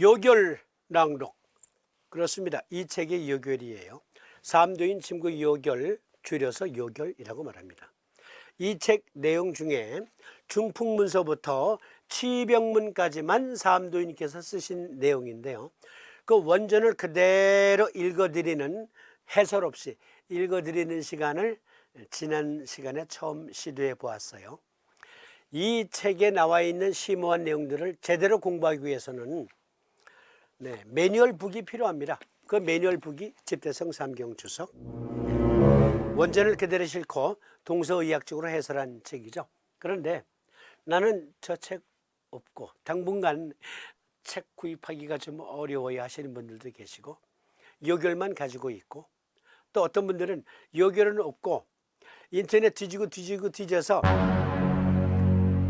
요결 낭독 그렇습니다. 이 책이 요결이에요. 삼도인 침구 요결 줄여서 요결이라고 말합니다. 이 책 내용 중에 중풍문서부터 치병문까지만 삼도인께서 쓰신 내용인데요. 그 원전을 그대로 읽어드리는 해설 없이 읽어드리는 시간을 지난 시간에 처음 시도해 보았어요. 이 책에 나와 있는 심오한 내용들을 제대로 공부하기 위해서는 네, 매뉴얼 북이 필요합니다. 그 매뉴얼 북이 집대성 삼경 주석. 원전을 그대로 싣고 동서의학적으로 해설한 책이죠. 그런데 나는 저 책 없고 당분간 책 구입하기가 좀 어려워야 하시는 분들도 계시고 요결만 가지고 있고 또 어떤 분들은 요결은 없고 인터넷 뒤지고 뒤지고 뒤져서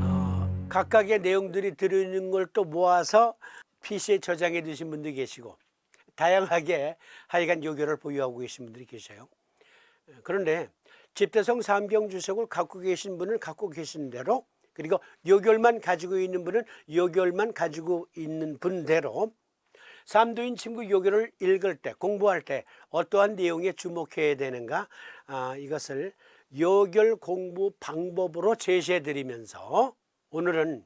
어, 각각의 내용들이 들어있는 걸 또 모아서 PC에 저장해 두신 분도 계시고 다양하게 하여간 요결을 보유하고 계신 분들이 계셔요. 그런데 집대성 삼경 주석을 갖고 계신 분은 갖고 계신 대로 그리고 요결만 가지고 있는 분은 요결만 가지고 있는 분대로 삼도인 친구 요결을 읽을 때 공부할 때 어떠한 내용에 주목해야 되는가 아, 이것을 요결 공부 방법으로 제시해 드리면서 오늘은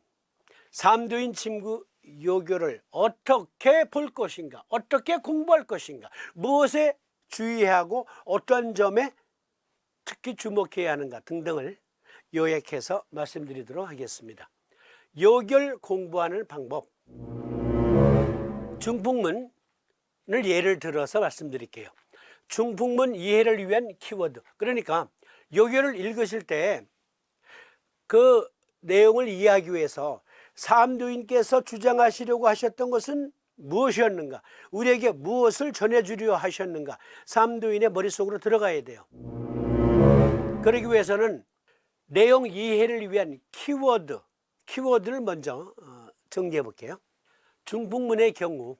삼도인 친구 요결을 어떻게 볼 것인가 어떻게 공부할 것인가 무엇에 주의하고 어떤 점에 특히 주목해야 하는가 등등을 요약해서 말씀드리도록 하겠습니다. 요결 공부하는 방법. 중풍문을 예를 들어서 말씀드릴게요. 중풍문 이해를 위한 키워드. 그러니까 요결을 읽으실 때 그 내용을 이해하기 위해서 삼도인께서 주장하시려고 하셨던 것은 무엇이었는가? 우리에게 무엇을 전해주려 하셨는가? 삼도인의 머릿속으로 들어가야 돼요. 그러기 위해서는 내용 이해를 위한 키워드, 키워드를 먼저 어, 정리해 볼게요. 중풍문의 경우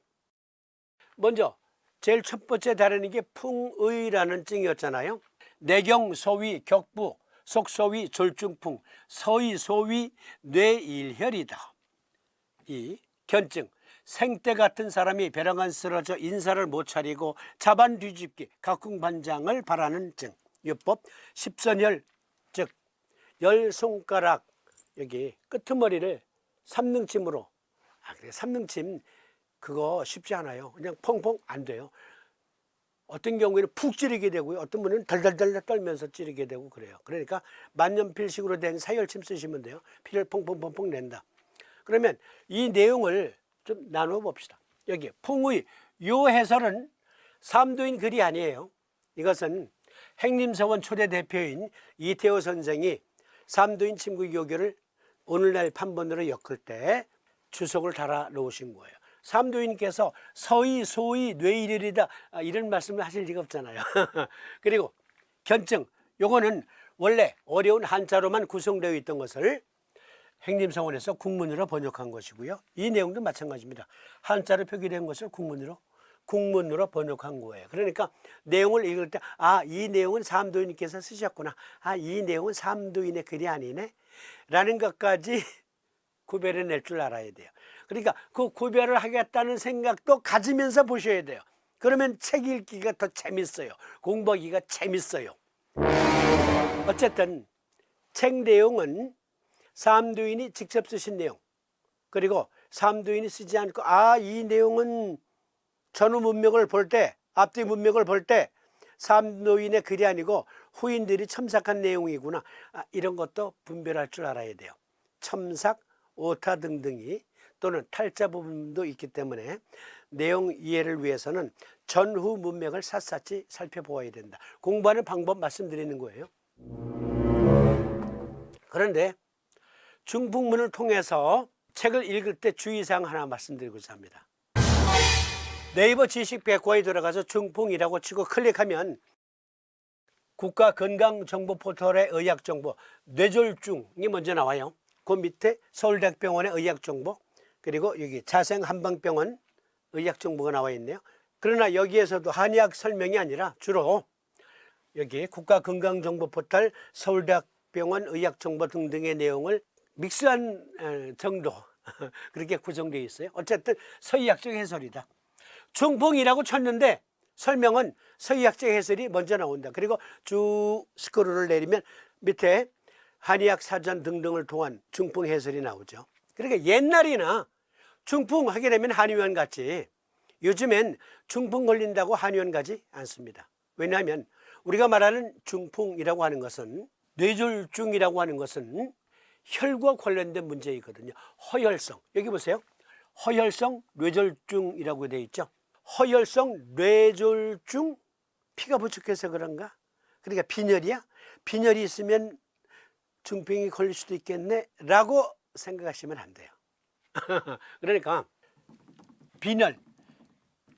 먼저 제일 첫 번째 다루는 게 풍의라는 증이었잖아요. 내경, 소위, 격부, 속소위, 졸중풍, 서위, 소위, 뇌일혈이다. 이 견증, 생때 같은 사람이 벼랑안 쓰러져 인사를 못 차리고 자반 뒤집기, 각궁반장을 바라는 증. 요법 십선열, 즉 열 손가락 여기 끄트머리를 삼능침으로 아 그래 삼능침 그거 쉽지 않아요. 그냥 펑펑 안 돼요. 어떤 경우에는 푹 찌르게 되고요. 어떤 분은 달달달 떨면서 찌르게 되고 그래요. 그러니까 만년필식으로 된 사열침 쓰시면 돼요. 피를 펑펑펑펑 낸다. 그러면 이 내용을 좀 나눠 봅시다. 여기 풍의 요 해설은 삼도인 글이 아니에요. 이것은 행림서원 초대 대표인 이태호 선생이 삼도인 친구 요교를 오늘날 판본으로 엮을 때 주석을 달아 놓으신 거예요. 삼도인께서 서의 소의 뇌일이다 아, 이런 말씀을 하실 리가 없잖아요. 그리고 견증 요거는 원래 어려운 한자로만 구성되어 있던 것을 행림성원에서 국문으로 번역한 것이고요. 이 내용도 마찬가지입니다. 한자로 표기된 것을 국문으로 국문으로 번역한 거예요. 그러니까 내용을 읽을 때, 아, 이 내용은 삼도인께서 쓰셨구나. 아, 이 내용은 삼도인의 글이 아니네. 라는 것까지 구별해 낼 줄 알아야 돼요. 그러니까 그 구별을 하겠다는 생각도 가지면서 보셔야 돼요. 그러면 책 읽기가 더 재밌어요. 공부하기가 재밌어요. 어쨌든 책 내용은 삼도인이 직접 쓰신 내용, 그리고 삼도인이 쓰지 않고, 아, 이 내용은 전후 문명을 볼 때, 앞뒤 문명을 볼 때, 삼도인의 글이 아니고 후인들이 첨삭한 내용이구나. 아, 이런 것도 분별할 줄 알아야 돼요. 첨삭, 오타 등등이 또는 탈자 부분도 있기 때문에 내용 이해를 위해서는 전후 문맥을 샅샅이 살펴보아야 된다. 공부하는 방법 말씀드리는 거예요. 그런데 중풍문을 통해서 책을 읽을 때 주의사항 하나 말씀드리고자 합니다. 네이버 지식 백과에 들어가서 중풍이라고 치고 클릭하면 국가 건강 정보 포털의 의학 정보 뇌졸중이 먼저 나와요. 그 밑에 서울대학병원의 의학 정보 그리고 여기 자생 한방병원 의학 정보가 나와 있네요. 그러나 여기에서도 한의학 설명이 아니라 주로 여기 국가 건강 정보 포털 서울대학병원 의학 정보 등등의 내용을 믹스한 에, 정도 그렇게 구성되어 있어요. 어쨌든 서의학적 해설이다. 중풍이라고 쳤는데 설명은 서의학적 해설이 먼저 나온다. 그리고 쭉 스크롤을 내리면 밑에 한의학 사전 등등을 통한 중풍 해설이 나오죠. 그러니까 옛날이나 중풍 하게 되면 한의원 갔지. 요즘엔 중풍 걸린다고 한의원 가지 않습니다. 왜냐하면 우리가 말하는 중풍이라고 하는 것은 뇌졸중이라고 하는 것은 혈과 관련된 문제이거든요. 허혈성. 여기 보세요. 허혈성 뇌졸중이라고 되어 있죠. 허혈성 뇌졸중 피가 부족해서 그런가? 그러니까 빈혈이야? 빈혈이 있으면 중풍이 걸릴 수도 있겠네? 라고 생각하시면 안 돼요. 그러니까 빈혈,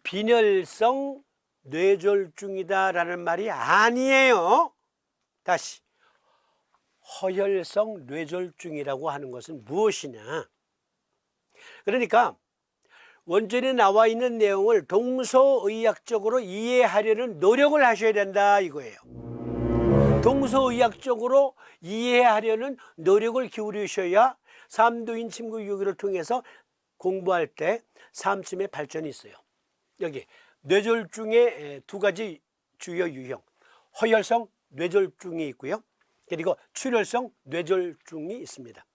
빈혈성 뇌졸중이다라는 말이 아니에요. 다시 허혈성 뇌졸중이라고 하는 것은 무엇이냐? 그러니까 원전에 나와 있는 내용을 동서의학적으로 이해하려는 노력을 하셔야 된다 이거예요. 동서의학적으로 이해하려는 노력을 기울이셔야 삼도인 침구 유기를 통해서 공부할 때 삼침의 발전이 있어요. 여기 뇌졸중의 두 가지 주요 유형, 허혈성 뇌졸중이 있고요. 그리고 출혈성 뇌졸중이 있습니다.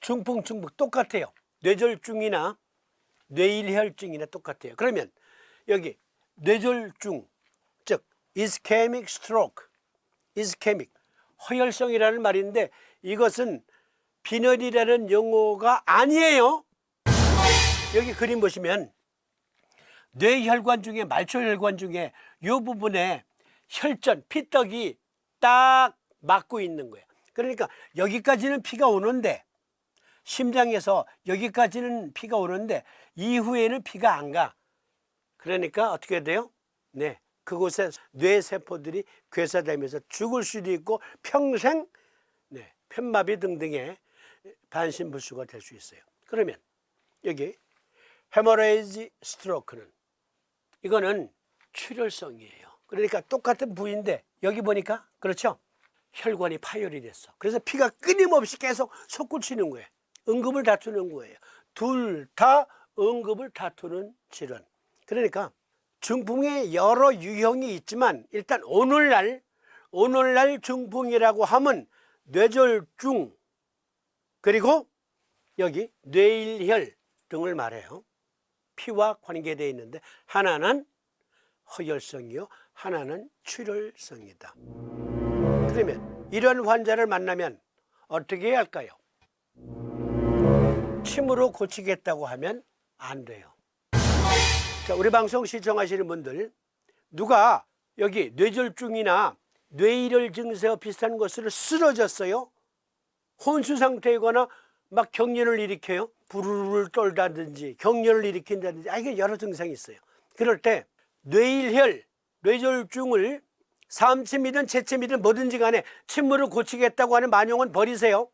중풍, 중풍 똑같아요. 뇌졸중이나 뇌일혈증이나 똑같아요. 그러면 여기 뇌졸중, 즉 ischemic stroke, ischemic 허혈성이라는 말인데 이것은 빈혈이라는 용어가 아니에요. 여기 그림 보시면 뇌혈관 중에 말초혈관 중에 이 부분에 혈전, 피떡이 딱 막고 있는 거예요. 그러니까 여기까지는 피가 오는데 심장에서 여기까지는 피가 오는데 이후에는 피가 안 가. 그러니까 어떻게 돼요? 네. 그곳에 뇌세포들이 괴사되면서 죽을 수도 있고 평생 네, 편마비 등등의 반신불수가 될 수 있어요. 그러면 여기 헤머레이지 스트로크는 이거는 출혈성이에요. 그러니까 똑같은 부위인데 여기 보니까 그렇죠? 혈관이 파열이 됐어. 그래서 피가 끊임없이 계속 솟구치는 거예요. 응급을 다투는 거예요. 둘 다 응급을 다투는 질환. 그러니까 중풍의 여러 유형이 있지만 일단 오늘날 오늘날 중풍이라고 하면 뇌졸중 그리고 여기 뇌일혈 등을 말해요. 피와 관계되어 있는데 하나는 허혈성이요, 하나는 출혈성이다. 그러면 이런 환자를 만나면 어떻게 해야 할까요? 침으로 고치겠다고 하면 안 돼요. 자, 우리 방송 시청하시는 분들 누가 여기 뇌졸중이나 뇌일혈 증세와 비슷한 것으로 쓰러졌어요? 혼수 상태이거나 막 경련을 일으켜요? 부르르 떨다든지 경련을 일으킨다든지 아 이게 여러 증상이 있어요. 그럴 때 뇌일혈, 뇌졸중을 삼침이든 채침이든 뭐든지 간에 침으로 고치겠다고 하는 만용은 버리세요.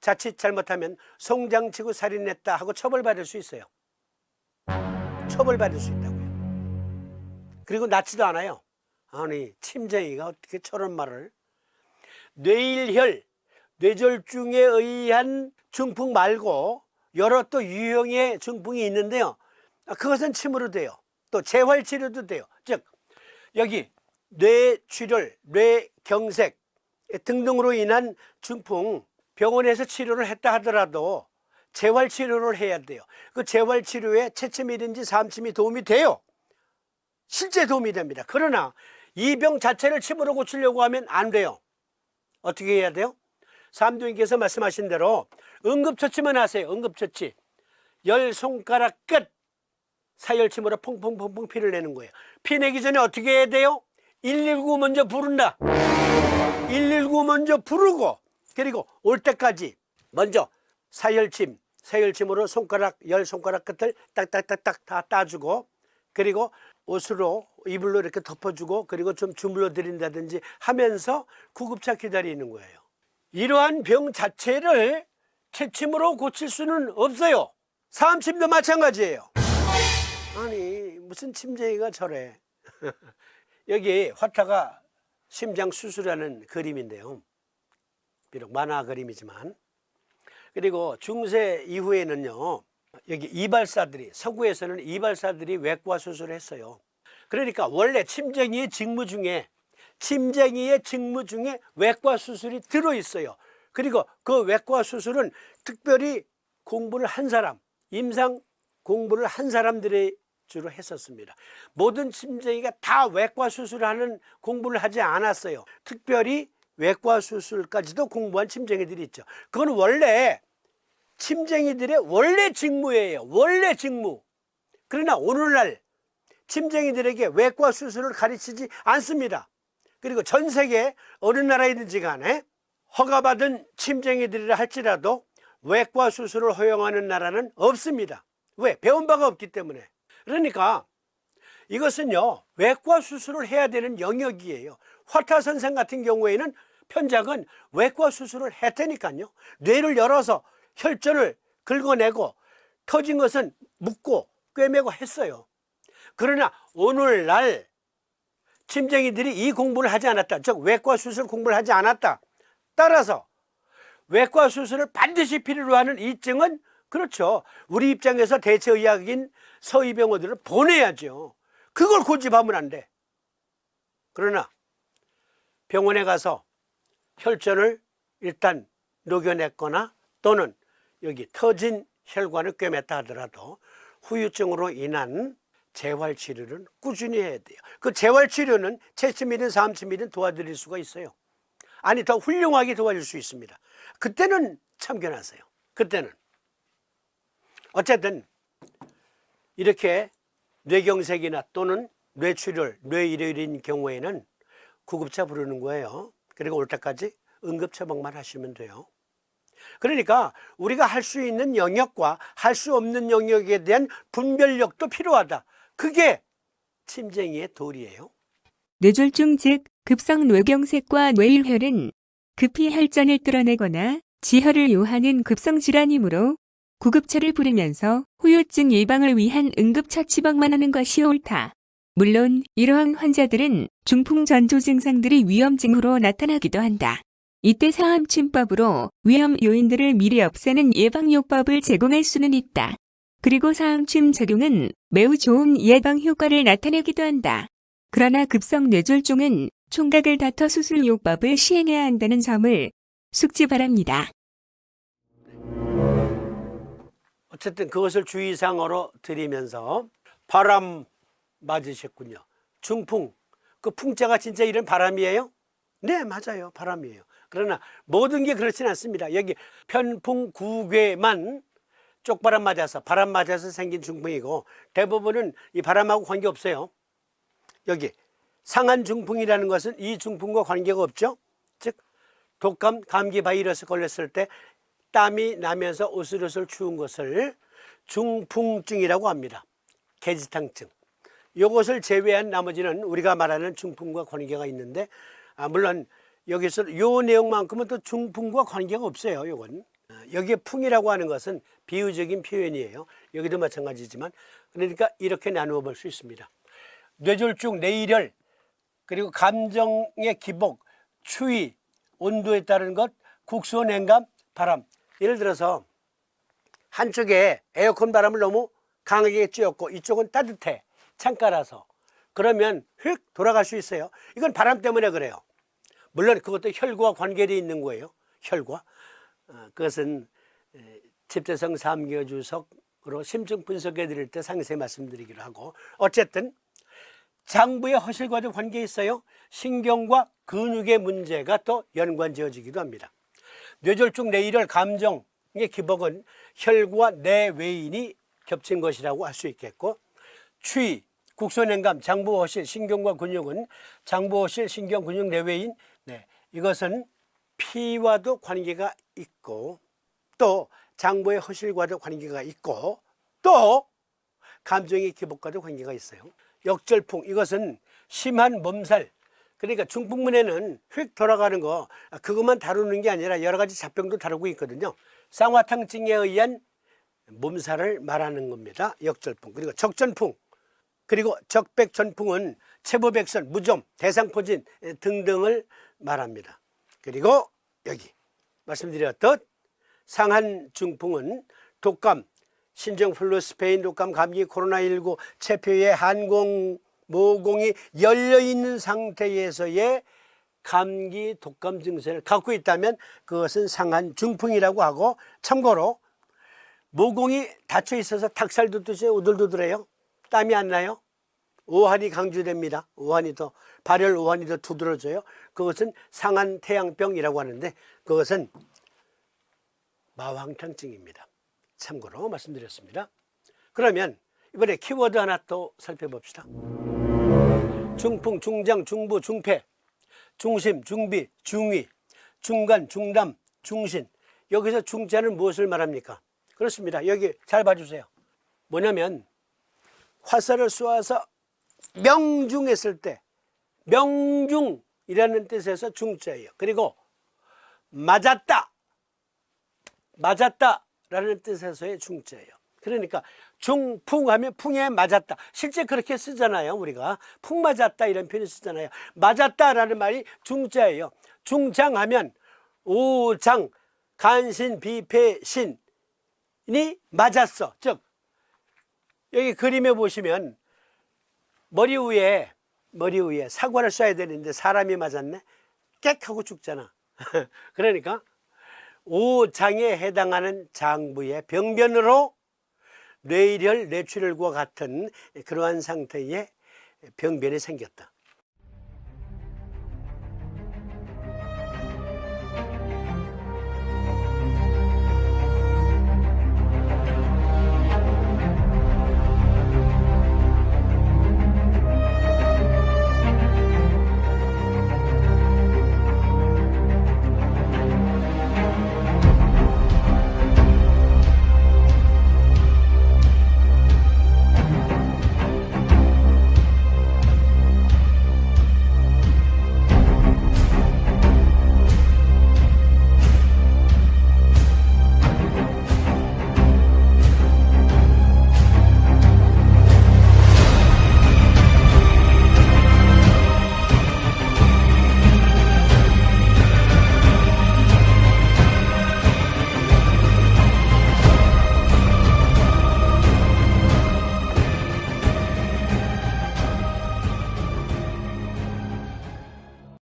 자칫 잘못하면 송장치고 살인했다 하고 처벌받을 수 있어요. 처벌받을 수 있다고요. 그리고 낫지도 않아요. 아니 침쟁이가 어떻게 저런 말을 뇌일혈, 뇌졸중에 의한 중풍 말고 여러 또 유형의 중풍이 있는데요. 아, 그것은 침으로 돼요. 또 재활치료도 돼요. 즉 여기 뇌출혈, 뇌경색 등등으로 인한 중풍 병원에서 치료를 했다 하더라도 재활치료를 해야 돼요. 그 재활치료에 채침이든지 삼침이 도움이 돼요. 실제 도움이 됩니다. 그러나 이 병 자체를 침으로 고치려고 하면 안 돼요. 어떻게 해야 돼요? 삼두인께서 말씀하신 대로 응급처치만 하세요. 응급처치. 열 손가락 끝 사열침으로 퐁퐁퐁퐁 피를 내는 거예요. 피 내기 전에 어떻게 해야 돼요? 119 먼저 부른다. 119 먼저 부르고 그리고 올 때까지 먼저 사열침, 사열침으로 손가락 열 손가락 끝을 딱딱딱딱 다 따주고 그리고 옷으로 이불로 이렇게 덮어주고 그리고 좀 주물러 드린다든지 하면서 구급차 기다리는 거예요. 이러한 병 자체를 채침으로 고칠 수는 없어요. 사암침도 마찬가지예요. 아니 무슨 침쟁이가 저래. 여기 화타가 심장 수술하는 그림인데요. 비록 만화 그림이지만 그리고 중세 이후에는요. 여기 이발사들이 서구에서는 이발사들이 외과 수술을 했어요. 그러니까 원래 침쟁이의 직무 중에 침쟁이의 직무 중에 외과 수술이 들어 있어요. 그리고 그 외과 수술은 특별히 공부를 한 사람, 임상 공부를 한 사람들이 주로 했었습니다. 모든 침쟁이가 다 외과 수술하는 공부를 하지 않았어요. 특별히 외과 수술까지도 공부한 침쟁이들이 있죠. 그건 원래 침쟁이들의 원래 직무예요. 원래 직무. 그러나 오늘날 침쟁이들에게 외과 수술을 가르치지 않습니다. 그리고 전 세계 어느 나라이든지 간에 허가받은 침쟁이들이라 할지라도 외과 수술을 허용하는 나라는 없습니다. 왜? 배운 바가 없기 때문에. 그러니까 이것은요, 외과 수술을 해야 되는 영역이에요. 화타 선생 같은 경우에는 편작은 외과 수술을 했다니까요. 뇌를 열어서 혈전을 긁어내고 터진 것은 묶고 꿰매고 했어요. 그러나 오늘날 침쟁이들이 이 공부를 하지 않았다. 즉 외과 수술 공부를 하지 않았다. 따라서 외과 수술을 반드시 필요로 하는 이증은 그렇죠. 우리 입장에서 대체의학인 서의병원들을 보내야죠. 그걸 고집하면 안 돼. 그러나 병원에 가서 혈전을 일단 녹여냈거나 또는 여기 터진 혈관을 꿰맸다 하더라도 후유증으로 인한 재활 치료는 꾸준히 해야 돼요. 그 재활 치료는 채침이든 사암침이든 도와드릴 수가 있어요. 아니 더 훌륭하게 도와줄 수 있습니다. 그때는 참견하세요. 그때는 어쨌든 이렇게 뇌경색이나 또는 뇌출혈, 뇌일혈인 경우에는 구급차 부르는 거예요. 그리고 올 때까지 응급 처방만 하시면 돼요. 그러니까 우리가 할 수 있는 영역과 할 수 없는 영역에 대한 분별력도 필요하다. 그게 침쟁이의 도리예요. 뇌졸중 즉 급성 뇌경색과 뇌일혈은 급히 혈전을 끌어내거나 지혈을 요하는 급성 질환이므로 구급차를 부르면서 후유증 예방을 위한 응급처치방만 하는 것이 옳다. 물론 이러한 환자들은 중풍 전조 증상들이 위험증으로 나타나기도 한다. 이때 사암침법으로 위험 요인들을 미리 없애는 예방요법을 제공할 수는 있다. 그리고 사암침 적용은 매우 좋은 예방 효과를 나타내기도 한다. 그러나 급성 뇌졸중은 총각을 다퉈 수술 요법을 시행해야 한다는 점을 숙지 바랍니다. 어쨌든 그것을 주의사항으로 드리면서 바람 맞으셨군요. 중풍. 그 풍자가 진짜 이런 바람이에요? 네, 맞아요. 바람이에요. 그러나 모든 게 그렇진 않습니다. 여기 편풍 구괴만 쪽바람 맞아서 바람 맞아서 생긴 중풍이고 대부분은 이 바람하고 관계 없어요. 여기 상한 중풍이라는 것은 이 중풍과 관계가 없죠. 즉 독감, 감기 바이러스 걸렸을 때 땀이 나면서 오슬오슬 추운 것을 중풍증이라고 합니다. 개지탕증. 이것을 제외한 나머지는 우리가 말하는 중풍과 관계가 있는데 아, 물론 여기서 요 내용만큼은 또 중풍과 관계가 없어요. 요건 아, 여기에 풍이라고 하는 것은 비유적인 표현이에요. 여기도 마찬가지지만 그러니까 이렇게 나누어 볼 수 있습니다. 뇌졸중, 뇌일혈 그리고 감정의 기복, 추위, 온도에 따른 것, 국소, 냉감, 바람. 예를 들어서 한쪽에 에어컨 바람을 너무 강하게 쬐었고 이쪽은 따뜻해 창가라서 그러면 휙 돌아갈 수 있어요. 이건 바람 때문에 그래요. 물론 그것도 혈과 관계되어 있는 거예요. 혈과 어, 그것은 에, 집대성 삼교 주석으로 심층 분석해 드릴 때 상세히 말씀드리기로 하고 어쨌든 장부의 허실과도 관계 있어요. 신경과 근육의 문제가 또 연관 지어지기도 합니다. 뇌졸중, 뇌일혈, 감정의 기복은 혈과 뇌외인이 겹친 것이라고 할 수 있겠고 추위, 국소냉감, 장부허실, 신경과 근육은 장부허실, 신경, 근육, 뇌외인 네, 이것은 피와도 관계가 있고 또 장부의 허실과도 관계가 있고 또 감정의 기복과도 관계가 있어요. 역절풍 이것은 심한 몸살 그러니까 중풍문에는 휙 돌아가는 거 아, 그것만 다루는 게 아니라 여러 가지 잡병도 다루고 있거든요. 쌍화탕증에 의한 몸살을 말하는 겁니다. 역절풍 그리고 적전풍 그리고 적백전풍은 체부백선, 무좀, 대상포진 등등을 말합니다. 그리고 여기 말씀드렸듯 상한 중풍은 독감, 신종플루, 스페인 독감, 감기, 코로나19, 체표의 한공, 모공이 열려 있는 상태에서의 감기 독감 증세를 갖고 있다면 그것은 상한 중풍이라고 하고 참고로 모공이 닫혀 있어서 닭살도 드세요 오들도들해요. 땀이 안 나요. 오한이 강조됩니다. 오한이 더 발열 오한이 더 두드러져요. 그것은 상한 태양병이라고 하는데 그것은 마황탕증입니다. 참고로 말씀드렸습니다. 그러면 이번에 키워드 하나 또 살펴봅시다 중풍, 중장, 중부, 중폐, 중심, 중비, 중위, 중간, 중담, 중신. 여기서 중자는 무엇을 말합니까? 그렇습니다. 여기 잘 봐주세요. 뭐냐면 화살을 쏘아서 명중했을 때 명중이라는 뜻에서 중자예요. 그리고 맞았다, 맞았다라는 뜻에서의 중자예요. 그러니까 중풍하면 풍에 맞았다. 실제 그렇게 쓰잖아요. 우리가 풍 맞았다 이런 표현 쓰잖아요. 맞았다라는 말이 중자예요. 중장하면 오장 간신 비패 신이 맞았어. 즉 여기 그림에 보시면 머리 위에 머리 위에 사과를 쏴야 되는데 사람이 맞았네. 깨 하고 죽잖아. 그러니까 오장에 해당하는 장부의 병변으로 뇌일혈, 뇌출혈과 같은 그러한 상태의 병변이 생겼다.